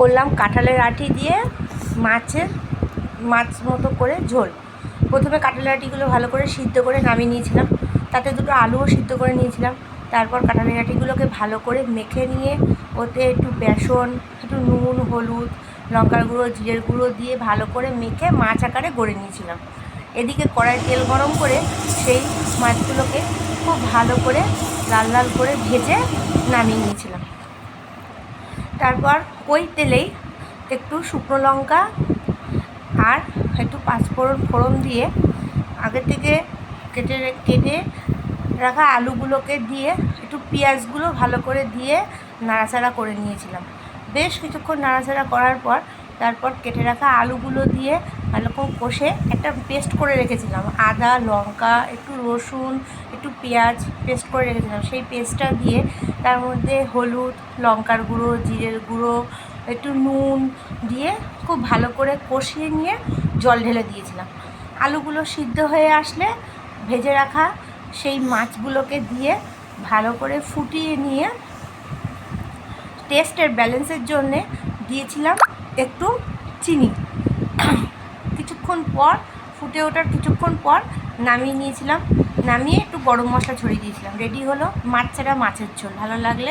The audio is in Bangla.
করলাম কাঁঠালের আটি দিয়ে মাছের মাছ মতো করে ঝোল। প্রথমে কাঁঠালের আটিগুলো ভালো করে সিদ্ধ করে নামিয়ে নিয়েছিলাম। তাতে দুটো আলুও সিদ্ধ করে নিয়েছিলাম। তারপর কাঁঠালের আটিগুলোকে ভালো করে মেখে নিয়ে ওতে একটু বেসন, একটু নুন, হলুদ, লঙ্কার গুঁড়ো, জিরের গুঁড়ো দিয়ে ভালো করে মেখে মাছ আকারে গড়ে নিয়েছিলাম। এদিকে কড়াই তেল গরম করে সেই মাছগুলোকে খুব ভালো করে লাল লাল করে ভেজে নামিয়ে নিয়েছিলাম। তারপর ওই তেলেই একটু শুকনো লঙ্কা আর একটু পাঁচফোড়ন ফোড়ন দিয়ে আগে থেকে কেটে কেটে রাখা আলুগুলোকে দিয়ে একটু পেঁয়াজগুলো ভালো করে দিয়ে নাড়াচাড়া করে নিয়েছিলাম। বেশ কিছুক্ষণ নাড়াচাড়া করার পর তারপর কেটে রাখা আলুগুলো দিয়ে ভালো করে কষে একটা পেস্ট করে রেখেছিলাম। আদা, লঙ্কা, একটু রসুন, একটু পেঁয়াজ পেস্ট করে রেখেছিলাম। সেই পেস্টটা দিয়ে তার মধ্যে হলুদ, লঙ্কার গুঁড়ো, জিরের গুঁড়ো, একটু নুন দিয়ে খুব ভালো করে কষিয়ে নিয়ে জল ঢেলে দিয়েছিলাম। আলুগুলো সিদ্ধ হয়ে আসলে ভেজে রাখা সেই মাছগুলোকে দিয়ে ভালো করে ফুটিয়ে নিয়ে টেস্টের ব্যালেন্সের জন্যে দিয়েছিলাম একটু চিনি। কিছুক্ষণ পর, ফুটে ওঠার কিছুক্ষণ পর নামিয়ে নিয়েছিলাম। নামিয়ে একটু গরম মশলা ছড়িয়ে দিয়েছিলাম। রেডি হলো মাছ ছাড়া মাছের ঝোল। ভালো লাগলে